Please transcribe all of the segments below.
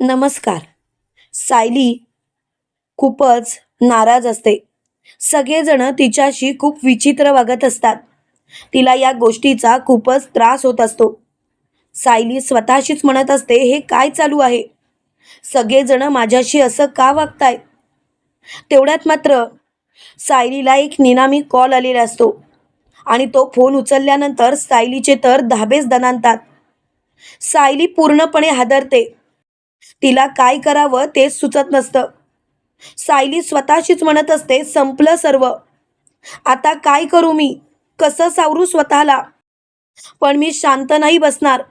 नमस्कार. सायली खूपच नाराज असते. सगळेजण तिच्याशी खूप विचित्र वागत असतात. तिला या गोष्टीचा खूपच त्रास होत असतो. सायली स्वतःशीच म्हणत असते हे काय चालू आहे? सगळेजण माझ्याशी असं का वागताय? तेवढ्यात मात्र सायलीला एक निनामी कॉल आलेला असतो आणि तो फोन उचलल्यानंतर सायलीचे तर धाबेच दणानतात सायली पूर्णपणे हादरते. तिला काय करावं तेच सुचत नसतं. सायली स्वतःशीच म्हणत असते संपलं सर्व. आता काय करू मी? कसं सावरू स्वतःला? पण मी शांत नाही बसणार.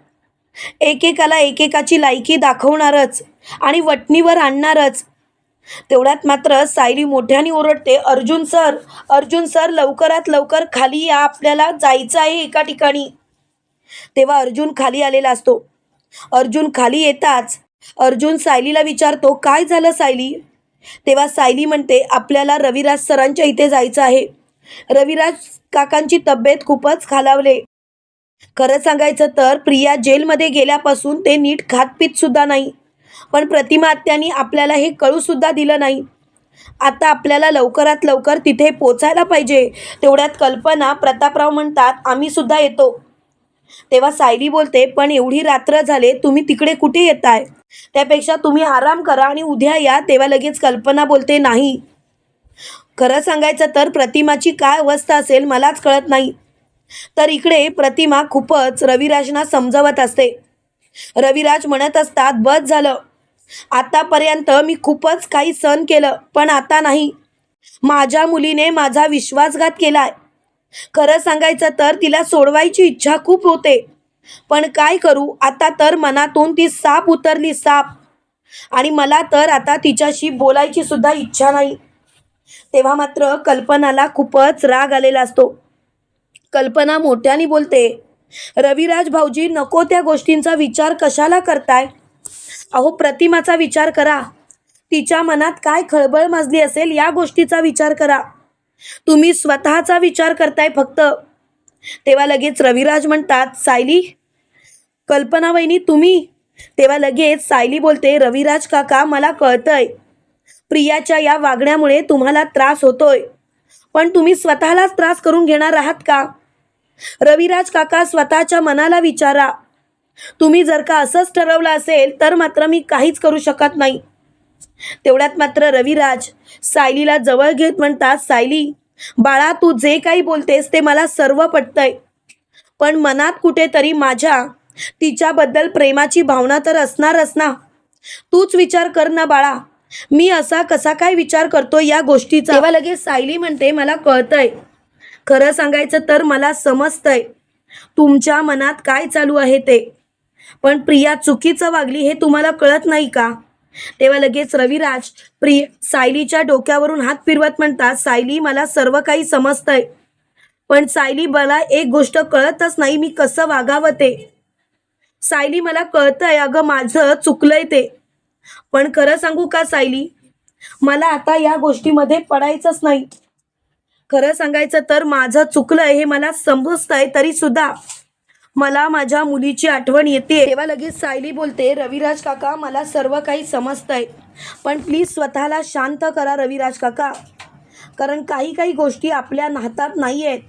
एकेकाला एकेकाची लायकी दाखवणारच आणि वटणीवर आणणारच. तेवढ्यात मात्र सायली मोठ्याने ओरडते अर्जुन सर अर्जुन सर लवकरात लवकर खाली या आपल्याला जायचं आहे एका ठिकाणी. तेव्हा अर्जुन खाली आलेला असतो. अर्जुन खाली येताच अर्जुन सायलीला विचारतो काय झालं सायली? तेव्हा सायली म्हणते आपल्याला रविराज सरांच्या इथे जायचं आहे. रविराज काकांची तब्येत खूपच खालावले. खरं सांगायचं तर प्रिया जेलमध्ये गेल्यापासून ते नीट खातपीत सुद्धा नाही. पण प्रतिमा आत्यांनी आपल्याला हे कळू सुद्धा दिलं नाही. आता आपल्याला लवकरात लवकर तिथे पोचायला पाहिजे तेवढ्यात कल्पना प्रतापराव म्हणतात आम्ही सुद्धा येतो. तेव्हा सायली बोलते पण एवढी रात्र झाले तुम्ही तिकडे कुठे येताय? त्यापेक्षा तुम्ही आराम करा आणि उद्या या. तेव्हा लगेच कल्पना बोलते नाही. खरं सांगायचं तर प्रतिमाची काय अवस्था असेल मलाच कळत नाही. तर इकडे प्रतिमा खूपच रविराजना समजवत असते. रविराज म्हणत असतात बस झालं. आतापर्यंत मी खूपच काही सहन केलं पण आता नाही. माझ्या मुलीने माझा विश्वासघात केलाय. खरं सांगायचं तर तिला सोडवायची इच्छा खूप होते. पण काय करू? आता तर मनातून ती साप उतरली साप. आणि मला तर आता तिच्याशी बोलायची सुद्धा इच्छा नाही. तेव्हा मात्र कल्पनाला खूपच राग आलेला असतो. कल्पना मोठ्याने बोलते रविराज भाऊजी नको त्या गोष्टींचा विचार कशाला करताय? अहो प्रतिमाचा विचार करा. तिच्या मनात काय खळबळ माजली असेल या गोष्टीचा विचार करा. तुम्ही स्वतःचा विचार करताय फक्त. तेव्हा लगेच रविराज म्हणतात सायली कल्पना वहिनी तुम्ही? तेव्हा लगेच सायली बोलते रविराज काका मला कळतंय. प्रियाच्या या वागण्यामुळे तुम्हाला त्रास होतोय. पण तुम्ही स्वतःलाच त्रास करून घेणार आहात का? रविराज काका स्वतःच्या मनाला विचारा. तुम्ही जर का असंच ठरवलं असेल तर मात्र मी काहीच करू शकत नाही. तेवढ्यात मात्र रविराज सायलीला जवळ घेत म्हणतात सायली बाळा तू जे काही बोलतेस ते मला सर्व पटतंय. पण मनात कुठेतरी माझ्या तिच्याबद्दल प्रेमाची भावना तर असणारच ना. तूच विचार कर ना बाळा. मी असा कसा काय विचार करतो या गोष्टीचा? तेव्हा लगेच सायली म्हणते मला कळतंय. खरं सांगायचं तर मला समजतंय. तुमच्या मनात काय चालू आहे ते? पण प्रिया चुकीचं वागली हे तुम्हाला कळत नाही का? तेव्हा लगेच रविराज प्रिय सायलीच्या डोक्यावरून हात फिरवत म्हणतात सायली मला सर्व काही समजतंय पण सायली मला एक गोष्ट कळतच नाही मी कसं वागावं ते? सायली मला कळतंय अगं माझं चुकलंय ते. पण खरं सांगू का सायली? मला आता या गोष्टीमध्ये पडायचंच नाही. खरं सांगायचं तर माझं चुकलंय हे मला समजतंय तरी सुद्धा मला माझ्या मुलीची आठवण येते. तेव्हा लगेच सायली बोलते रविराज काका मला सर्व काही समजतंय. पण प्लीज स्वतःला शांत करा रविराज काका. कारण काही काही गोष्टी आपल्या हातात नाही आहेत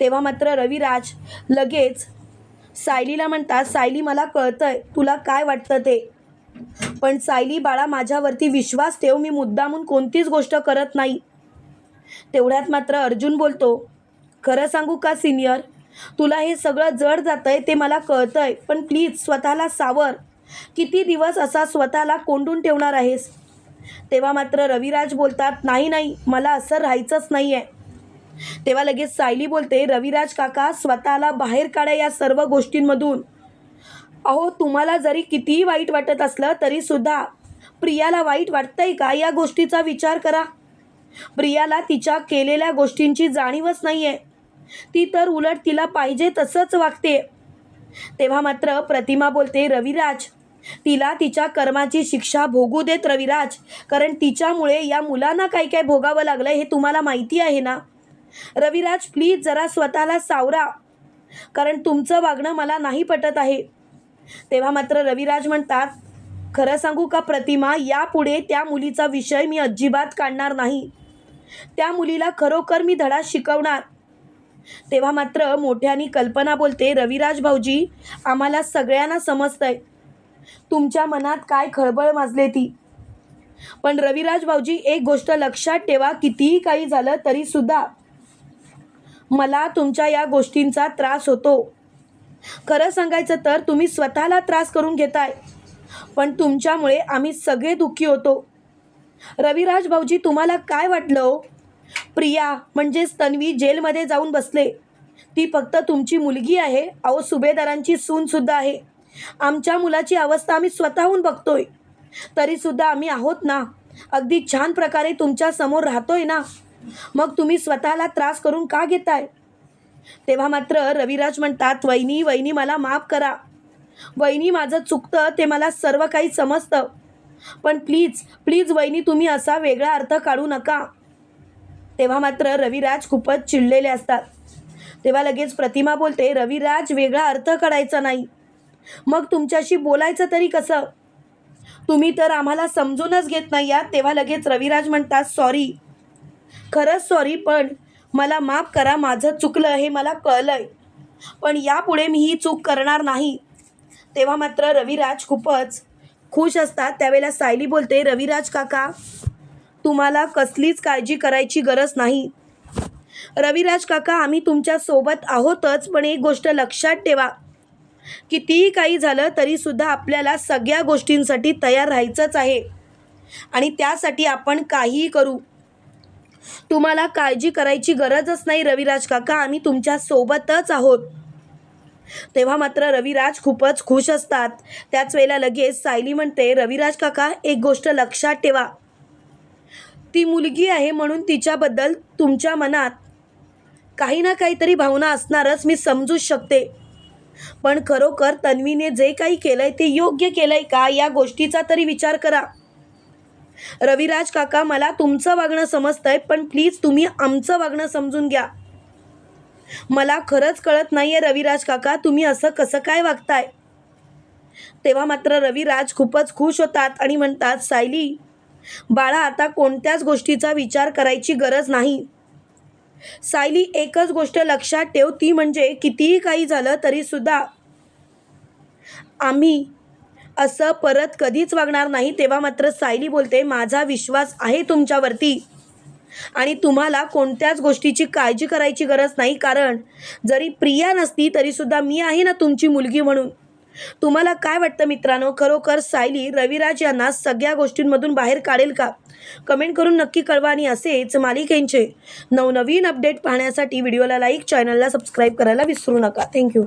तेव्हा मात्र रविराज लगेच सायलीला म्हणतात सायली मला कळतंय. तुला काय वाटतं ते? पण सायली बाळा माझ्यावरती विश्वास ठेव. मी मुद्दामून कोणतीच गोष्ट करत नाही. तेवढ्यात मात्र अर्जुन बोलतो खरं सांगू का सिनियर? तुला हे सगळं जड जातंय ते मला कळतंय. पण प्लीज स्वतःला सावर. किती दिवस असा स्वतःला कोंडून ठेवणार आहेस? तेव्हा मात्र रविराज बोलतात नाही नाही मला असं राहायचंच नाही आहे तेव्हा लगेच सायली बोलते रविराज काका स्वतःला बाहेर काढा या सर्व गोष्टींमधून. अहो तुम्हाला जरी कितीही वाईट वाटत असलं तरीसुद्धा प्रियाला वाईट वाटतंय का? या गोष्टीचा विचार करा. प्रियाला तिच्या केलेल्या गोष्टींची जाणीवच नाही आहे ती तर उलट तिला पाहिजे तसंच वागते. तेव्हा मात्र प्रतिमा बोलते रविराज तिला तिच्या कर्माची शिक्षा भोगू देत रविराज कारण तिच्यामुळे या मुलांना काय काय भोगावं लागलं हे तुम्हाला माहिती आहे ना? रविराज प्लीज जरा स्वतःला सावरा कारण तुमचं वागणं मला नाही पटत आहे. तेव्हा मात्र रविराज म्हणतात खरं सांगू का प्रतिमा यापुढे त्या मुलीचा विषय मी अजिबात काढणार नाही. त्या मुलीला खरोखर मी धडा शिकवणार. तेव्हा मात्र मोठ्यानी कल्पना बोलते रविराज भाऊजी आम्हाला सगळ्यांना समजतंय. तुमच्या मनात काय खळबळ माजले ती? पण रविराज भाऊजी एक गोष्ट लक्षात ठेवा कितीही काही झालं तरी सुद्धा मला तुमच्या या गोष्टींचा त्रास होतो. खरं सांगायचं तर तुम्ही स्वतःला त्रास करून घेताय पण तुमच्यामुळे आम्ही सगळे दुःखी होतो. रविराज भाऊजी तुम्हाला काय वाटलं हो? प्रिया म्हणजेच तन्वी जेलमध्ये जाऊन बसले. ती फक्त तुमची मुलगी आहे. अहो सुभेदारांची सूनसुद्धा आहे. आमच्या मुलाची अवस्था आम्ही स्वतःहून बघतोय. तरीसुद्धा आम्ही आहोत ना? अगदी छान प्रकारे तुमच्यासमोर राहतोय ना? मग तुम्ही स्वतःला त्रास करून का घेताय? तेव्हा मात्र रविराज म्हणतात वहिनी वहिनी मला माफ करा. वहिनी माझं चुकतं ते मला सर्व काही समजतं. पण प्लीज प्लीज वहिनी तुम्ही असा वेगळा अर्थ काढू नका. तेव्हा मात्र रविराज खूपच चिडलेले असतात. तेव्हा लगेच प्रतिमा बोलते रविराज वेगळा अर्थ काढायचा नाही. मग तुमच्याशी बोलायचं तरी कसं? तुम्ही तर आम्हाला समजूनच घेत नाही आहात. तेव्हा लगेच रविराज म्हणतात सॉरी. खरंच सॉरी पण मला माफ करा माझं चुकलं हे मला कळलंय. पण यापुढे मी ही चूक करणार नाही. तेव्हा मात्र रविराज खूपच खुश असतात. त्यावेळेला सायली बोलते रविराज काका तुम्हाला कसलीच काळजी करायची गरज नाही. रविराज काका आम्ही तुमच्यासोबत आहोतच पण एक गोष्ट लक्षात ठेवा. कितीही काही झालं तरीसुद्धा आपल्याला सगळ्या गोष्टींसाठी तयार राहायचंच आहे. आणि त्यासाठी आपण काहीही करू. तुम्हाला काळजी करायची गरजच नाही रविराज काका. आम्ही तुमच्या सोबतच आहोत. तेव्हा मात्र रविराज खूपच खुश असतात. त्याच वेळेला लगेच सायली म्हणते रविराज काका एक गोष्ट लक्षात ठेवा. ती मुलगी आहे म्हणून तिच्याबद्दल तुमच्या मनात काही ना काहीतरी भावना असणारच मी समजूच शकते. पण खरोखर तन्वीने जे काही केलंय ते योग्य केलंय का या गोष्टीचा तरी विचार करा. रविराज काका मला तुमचं वागणं समजतंय पण प्लीज तुम्ही आमचं वागणं समजून घ्या. मला खरंच कळत नाहीये रविराज काका तुम्ही असं कसं काय वागताय? तेव्हा मात्र रविराज खूपच खुश होतात आणि म्हणतात सायली बाळा आता कोणत्याच गोष्टीचा विचार करायची गरज नाही. सायली एकच गोष्ट लक्षात ठेव ती म्हणजे कितीही काही झालं तरीसुद्धा आम्ही असं परत कधीच वागणार नाही तेव्हा मात्र सायली बोलते माझा विश्वास आहे तुमच्यावरती आणि तुम्हाला कोणत्याच गोष्टीची काळजी करायची गरज नाही कारण जरी प्रिया नसती तरीसुद्धा मी आहे ना तुमची मुलगी म्हणून. तुम्हाला काय वाटतं मित्रांनो? खरोखर सायली रविराज यांना सगळ्या गोष्टींमधून बाहेर काढेल का? कमेंट करून नक्की कळवा आणि असेच मालिकेंचे नवनवीन अपडेट पाहण्यासाठी व्हिडिओला लाईक चॅनलला सबस्क्राईब करायला विसरू नका. थँक्यू.